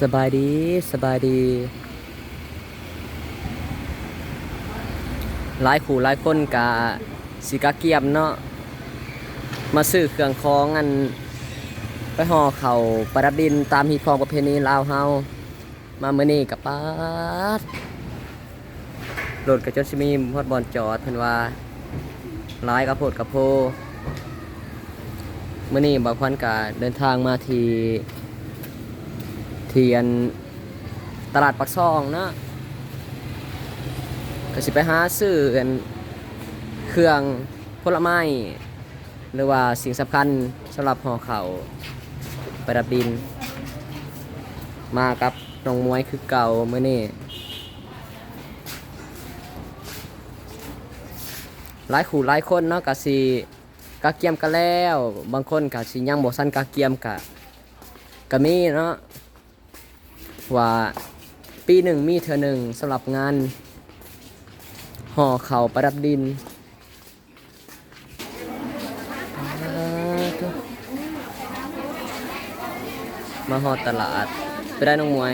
สบายดีสบายดีหลายขู่หลายคนกะสิกะเกียมเนาะมาซื้อเครื่องของอัน ไปห่อเข่าประดับดินตามฮีคองประเพณีลาวเฮามาเมื่อนี้กับป้าดรถกระจนชิมีฮอดบอลจอดเพิ่นว่าหลายกระโพดกระโพเมื่อนี้บางคนกะเดินทางมาที่ เทียนตลาดปักซองเนาะก็สิไปหาซื้ออันเครื่องผลไม้หรือว่าสิ่งสำคัญสำหรับห่อเข่าวประดับดิน มากับน้องมวยคือเก่าเมื่อนี่หลายขู่หลายคนเนาะกะสีกะเกียมกันแล้ว บางคนกะสียังบ่สั้นกะเกียมกะกะมีเนาะ ว่าปีหนึ่งมีเธอหนึ่งสำหรับงานห่อเข่าประดับดินอ่าตัวมาฮอตลาด ไปได้น้องมวย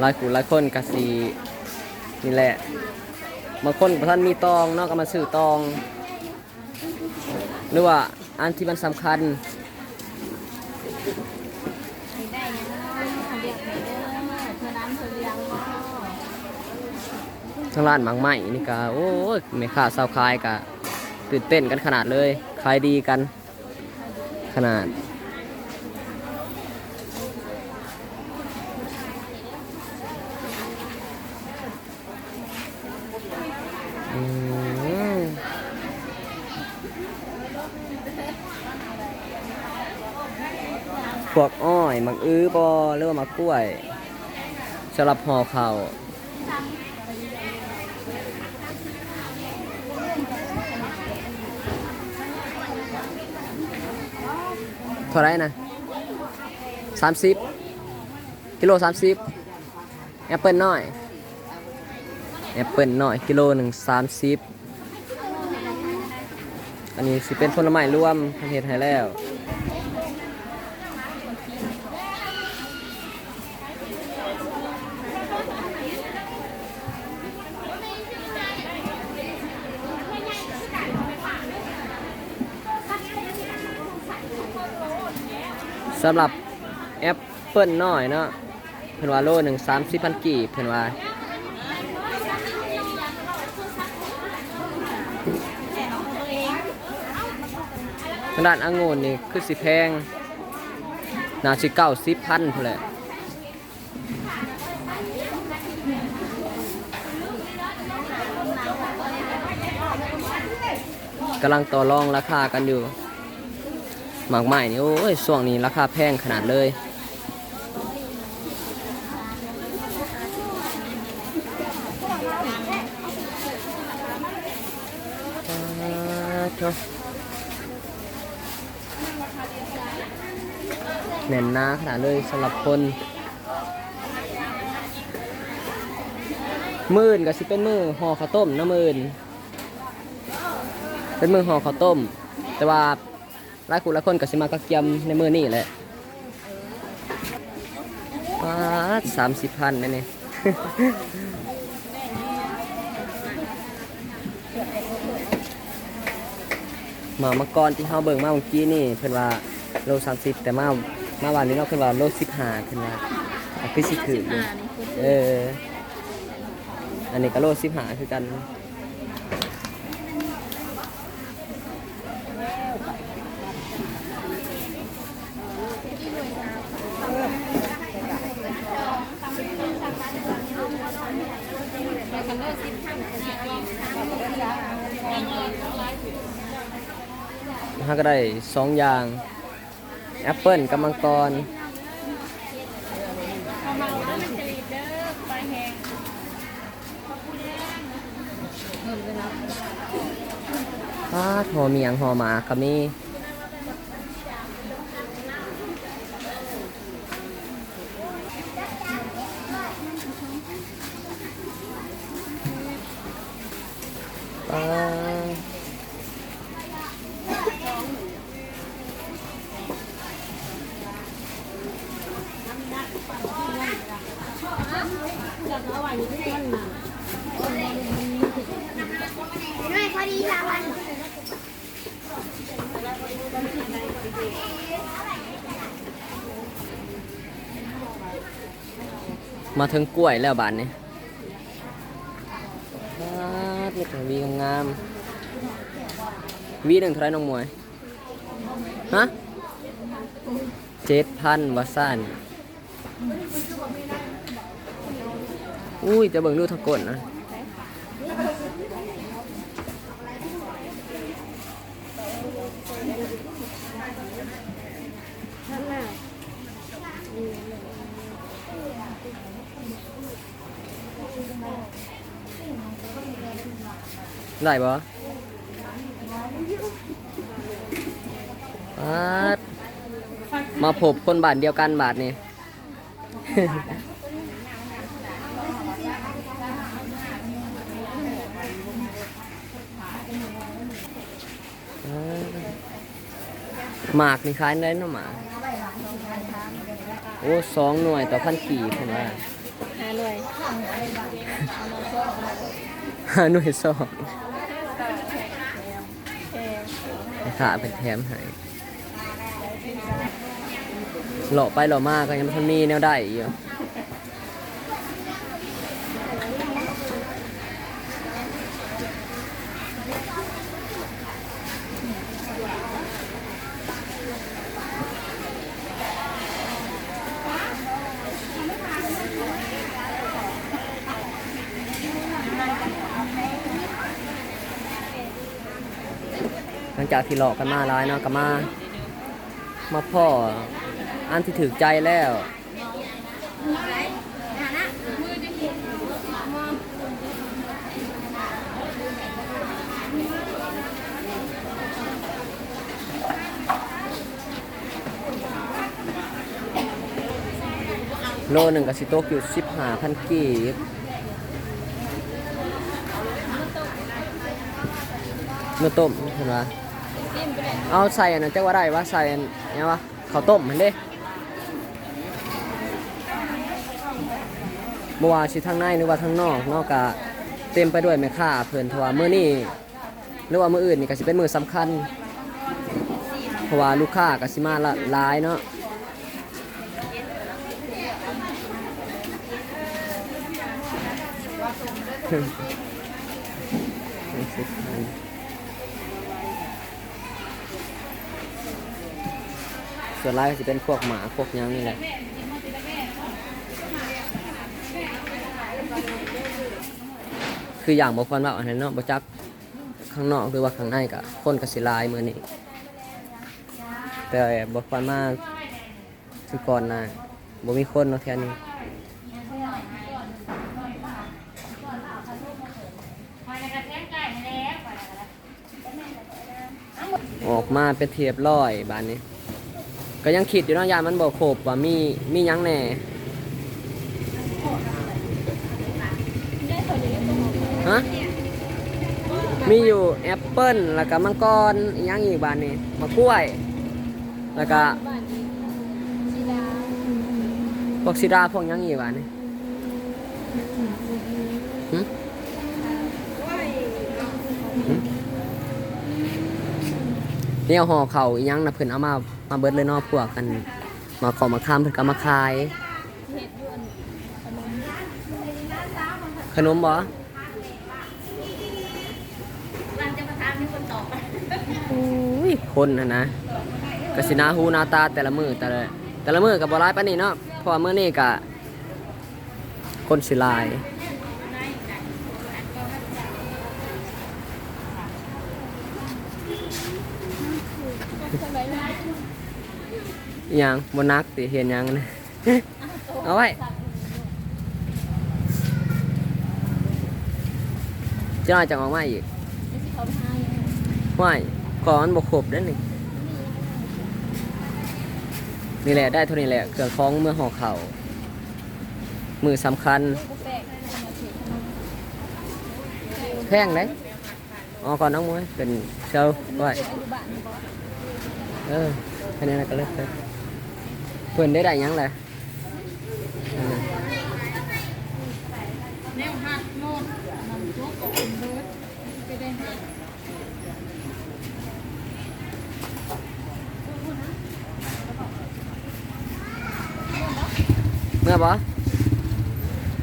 หลายคูหลายคนกะสีนี่แหละบางคนท่านมีตองนาะก็มาซื้อตอง หรือว่าอันที่มันสำคัญ ได้ยังเนาะเรียกให้เด้อเธอน้ำเธอเลี้ยงเนาะ ทั้งร้านหมังไหมนี่ก็โอ้ยแม่ค้าสาวขายก็ตื่นเต้นกันขนาดเลยขายดีกัน ขนาด พวกอ้อย มักอื้อบอหรือว่ามักกล้วยสำหรับห่อข้าว เท่าไรนะสามสิบกิโลสามสิบแอปเปิลน้อยแอปเปิลน้อยกิโลหนึ่งสามสิบอันนี้สิเป็นผลไม้รวมเห็ดให้แล้ว สำหรับแอปเปิลน้อยเนาะเพิ่นว่าโลหนึ่งสามสิบพันกีบเพิ่นว่าทางด้านองุ่นนี่คือสิแพงน่าสิเก้าสิบพันพุ่นแหละกำลังต่อรองราคากันอยู่ หมากไม้นี่โอ้ยช่วงนี้ราคาแพงขนาดเลยแน่นหนาขนาดเลยสำหรับคนมื่นก็สิเป็นมือห่อข้าวต้มนะหมื่นเป็นมือห่อข้าวต้ม แต่ว่า หลายคนหลายคนก็สิมากระเกียมในมือนี่แหละป้าสามสิบพันนี่นี่หมามังกรที่เฮาเบิ่งมาเมื่อกี้นี่เพิ่นว่าโลสามสิบแต่มามาวันนี้เนาะเพิ่นว่าโลสิบห้าเพิ่นว่าอะคือสิถืออยู่อ่านี่คือเอออันนี้ก็โลสิบห้าคือกัน ถ้าก็ได้สองอย่างแอปเปิลกับมังกรพาดเด้อปลาหอเมียงหอหมาก็มีป้า ดน้อยพอดีสามวันมาถึงกล้วยแล้วบานนี้บาดนี่วีงามวีหนึ่งเท่าไรน้องมวย ฮะเจ็ดพันวาซ่าน อุ้ยจะเบิ่งดูทะกดนะได้ปะบาดมาพบคนบาทเดียวกันบาทนี่ หมากนี่คล้ายได้เนาะหมากโอ้สองหน่วยต่อพันกี่คนว่าหาหน่วยห้าหน่วยสองแพงให้ขาเป็นแถมให้หล่อไปหล่อมากก็ยังไม่ทันมีแนวได้อีก จากที่หลอกกันมาร้ายเนาะก็มา มาพ่ออันที่ถือใจแล้วโลหนึ่งกับสิโตกอยู่สิบห้าพันกีบเมื่อต้มเห็นปะจิ้ม เอาใส่อันนั้นจักว่าได้ว่าใส่อันเนี้ยวะข้าวต้มมันเด้บ่ว่าสิทางในหรือว่าทางนอกนอกกะเต็มไปด้วยแม่ค้าเพิ่อนเพราะว่ามื้อนี้หรือว่ามื้ออื่นนี่ก็สิเป็นมือสำคัญเพราะว่าลูกค้าก็สิมาละลายเนาะ ส่วนหลายก็จะเป็นพวกหมาพวกยังนี่แหละคืออย่างบอกฟันว่าอันนั้นเนาะบ่จักข้างนอกหรือว่าข้างในก็คนก็สิลายมือนี้แต่บอกฟันมาคือก่อนหน้าบ่มีคนเนาะแถวนี้ออกมาเป็นเทียบร้อยบานนี้ ก็ยังคิดอยู่เนาะยานมันบอกโขบว่ามีมียังแน่ฮะมีอยู่แอปเปิ้ลแล้วก็มังกรยังอีกบานนี้มะกล้วย แล้วก็พวกซิดาพวกยังอีกบานนี้หึเนี่ยห่อเข่าอียังนะเพิ่นเอามา มาเบิดเลยเนาะพวกกัน มาขอมาค้ามเพิ่นก็เอามาขายเห็ดยวนขนมขนมบ่รันจะมาถามมีคนตอบอุ้ยคนนะนะกสินาหูหนาตาแต่ละมือแต่ละแต่ละมือกับบหลายปานนี้เนาะเพราะว่ามื้อนี้กะคนสิหลาย ยังบนักติเห็นยังนะเอาไว้จ้าหน่อยจะออกมาอีกไม่ขาพายังว่ายก่อนบกครบได้อนี่งนี่แหละได้เท่านี้แหละเครื่องคล้องเมื่อห่อเข่ามือสำคัญแปลกขนมเผ็ดขนมแพงเลย Ờ con nóng quá, cần sâu vậy. Ừ, cái này là cái lớp thôi. Quyền đấy đại nhắn là. Nếu hạt nôn, mưa bó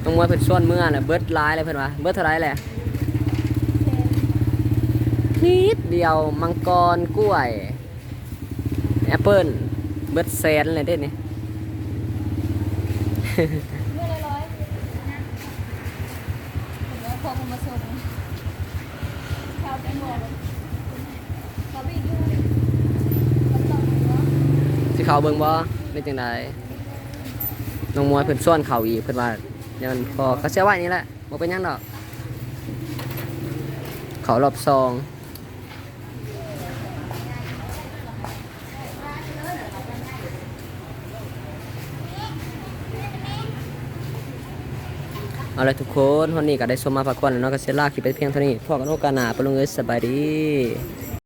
ông mua phần xuân mưa là bớt lái là phần mà bớt thôi đấy là นิดเดียวมังกรกล้วยแอปเปิ้ลเบิร์ดแสนเลยเด้นี่เมื่อไรร้อยเดี๋ยวพอผมมาส่งเขาไปหมดเขาไปดูเขาต้องหัวสิเขาเบิ่งบ่เป็นจังไดน้องมวยเพิ่นส่วนเขาอีกเพิ่นว่าเดี๋ยมันพอก็เสียไว้นี่แหละบ่เป็นยังดอกเขารอบซอง เอาละทุกคนวันนี้ก็ได้ชมมาพักผ่อนแล้วเนาะก็เสียลาคลิปไปเพียงเท่านี้พอกันโอกาสหน้าไปลงเอ้ยสบายดี